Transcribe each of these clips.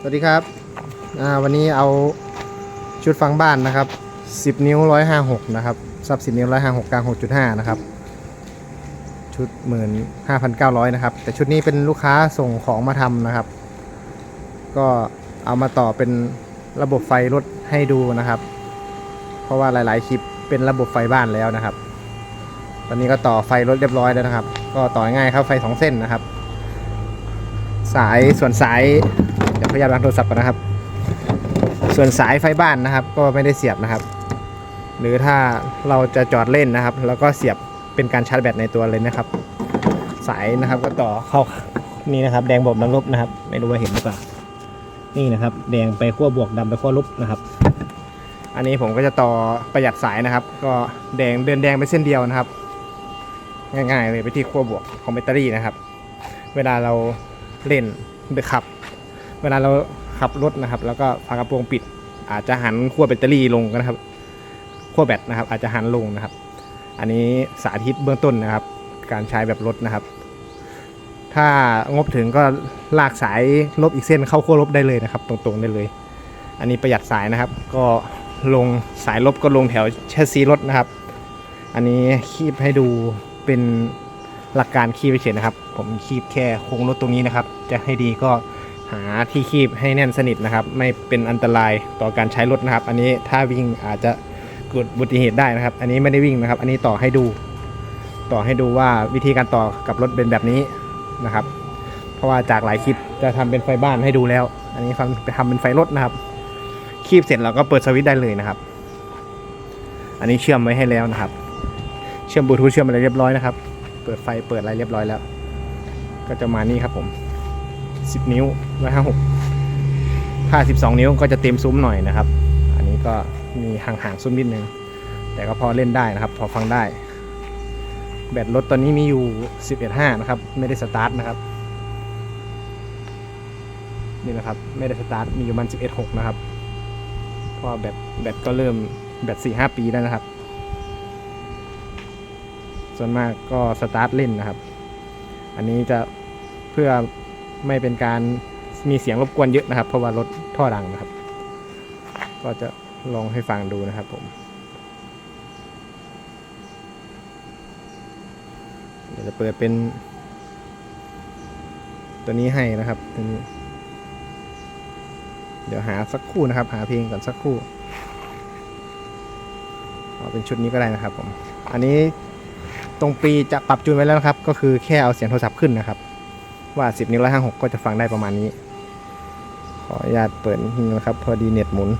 สวัสดีครับวันนี้เอาชุดฟังบ้านนะครับ 10 นิ้ว 156 นะครับซับ 10 นิ้ว 156 กลาง 6.5 นะครับ ชุด 15,900 นะครับ แต่ชุดนี้เป็นลูกค้าส่งของมาทำนะครับ ก็เอามาต่อเป็นระบบไฟรถให้ดูนะครับ เพราะว่าหลายๆ คลิปเป็นระบบไฟบ้านแล้วนะครับ ตอนนี้ก็ต่อไฟรถเรียบร้อยแล้วนะครับ ก็ต่อง่ายครับไฟสองเส้นนะครับ สายส่วนสาย เดี๋ยวพยายามวางโทรศัพท์ก่อนนะครับ ส่วนสายไฟบ้านนะครับ ก็ไม่ได้เสียบนะครับ หรือถ้าเราจะจอดเล่นนะครับ แล้วก็เสียบเป็นการชาร์จแบตในตัวเลยนะครับ สายนะครับก็ต่อเข้านี่นะครับ แดงบวกน้ำลบนะครับ ไม่รู้ว่าเห็นหรือเปล่านี่นะครับ แดงไปขั้วบวกดำไปขั้วลบนะครับ อันนี้ผมก็จะต่อประหยัดสายนะครับ ก็แดงเดินแดงไปเส้นเดียวนะครับ ง่ายๆเลยไปที่ขั้วบวกของแบตเตอรี่นะครับ เวลาเราเล่นหรือขับ เวลาเราขับรถนะครับ แล้วก็ฝากระโปรงปิด อาจจะหันขั้วแบตเตอรี่ลงนะครับขั้วแบตนะครับ อาจจะหันลงนะครับ อันนี้สาธิตเบื้องต้นนะครับ การใช้แบบรถนะครับ ถ้างบถึงก็ลากสายลบอีกเส้นเข้าขั้วลบได้เลยนะครับ ตรงๆได้เลย อันนี้ประหยัดสายนะครับ ก็ลงสายลบก็ลงแถวแชสซีรถนะครับ อันนี้คีบให้ดูเป็นหลักการคีบเฉยนะครับ ผมคีบแค่โค้งรถตรงนี้นะครับ จะให้ดีก็ หาที่คีบให้แน่นสนิทนะครับ ไม่เป็นอันตรายต่อการใช้รถนะครับ อันนี้ถ้าวิ่งอาจจะเกิดอุบัติเหตุได้นะครับ อันนี้ไม่ได้วิ่งนะครับ อันนี้ต่อให้ดู ต่อให้ดูว่าวิธีการต่อกับรถเป็นแบบนี้นะครับ เพราะว่าจากหลายคลิปจะทำเป็นไฟบ้านให้ดูแล้ว อันนี้ฟังไปทำเป็นไฟรถนะครับ คีบเสร็จเราก็เปิดสวิตช์ได้เลยนะครับ อันนี้เชื่อมไว้ให้แล้วนะครับ เชื่อมบลูทูธเชื่อมอะไรเรียบร้อยนะครับ เปิดไฟเปิดอะไรเรียบร้อยแล้ว ก็จะมานี่ครับผม 10 นิ้ว 156 ถ้า 12 นิ้วก็จะเต็มซุ้มหน่อยนะครับ อันนี้ก็มีห่างๆซุ้มนิดนึง แต่ก็พอเล่นได้นะครับ พอฟังได้ แบตรถตอนนี้มีอยู่ 11.5 นะครับ ไม่ได้สตาร์ทนะครับ นี่นะครับ ไม่ได้สตาร์ท มีอยู่มัน 11.6 นะครับเพราะแบตแบตก็เริ่มแบต 4-5 ปีแล้วนะครับ ส่วนมากก็สตาร์ทเล่นนะครับ อันนี้จะเพื่อ ไม่เป็นการมีเสียงรบกวนเยอะนะครับ เพราะว่ารถท่อดังนะครับ ก็จะลองให้ฟังดูนะครับผมเดี๋ยวจะเปิดเป็น ตัวนี้ให้นะครับตัวนี้เดี๋ยวหาสักคู่นะครับ หาเพลงก่อนสักคู่เอาเป็นชุดนี้ก็ได้นะครับผม อันนี้ตรงปีจะปรับจูนไว้แล้วนะครับ ก็คือแค่เอาเสียงโทรศัพท์ขึ้นนะครับ ว่า 10 นิ้ว156ก็จะฟังได้ประมาณนี้ ขออนุญาตเปิดนิดนึงนะครับ พอดีเน็ตหมุน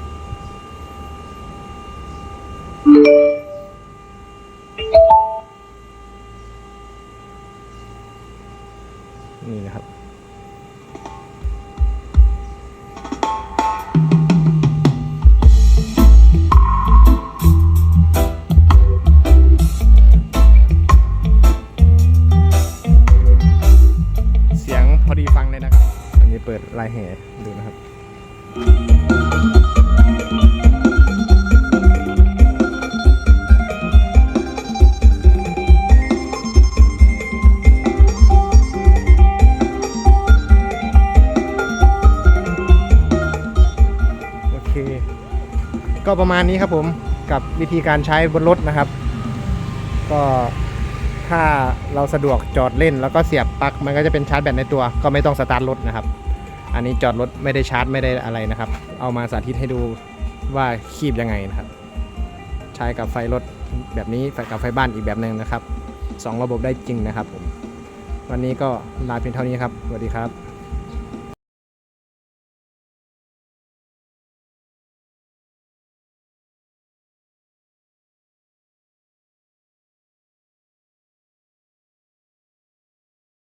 นี่นะครับ ดีฟังเลยนะครับ อันนี้เปิดลายแห่ดูนะครับโอเค ก็ประมาณนี้ครับผมกับวิธีการใช้บนรถนะครับ ก็ ถ้าเราสะดวกจอดเล่น แล้วก็เสียบปลั๊กมันก็จะเป็นชาร์จแบตในตัว ก็ไม่ต้องสตาร์ทรถนะครับ อันนี้จอดรถไม่ได้ชาร์จไม่ได้อะไรนะครับ เอามาสาธิตให้ดูว่าคีบยังไงนะครับ ใช้กับไฟรถแบบนี้ไฟกับไฟบ้านอีกแบบหนึ่งนะครับสองระบบได้จริงนะครับผมวันนี้ก็ลาเพียงเท่านี้ครับสวัสดีครับ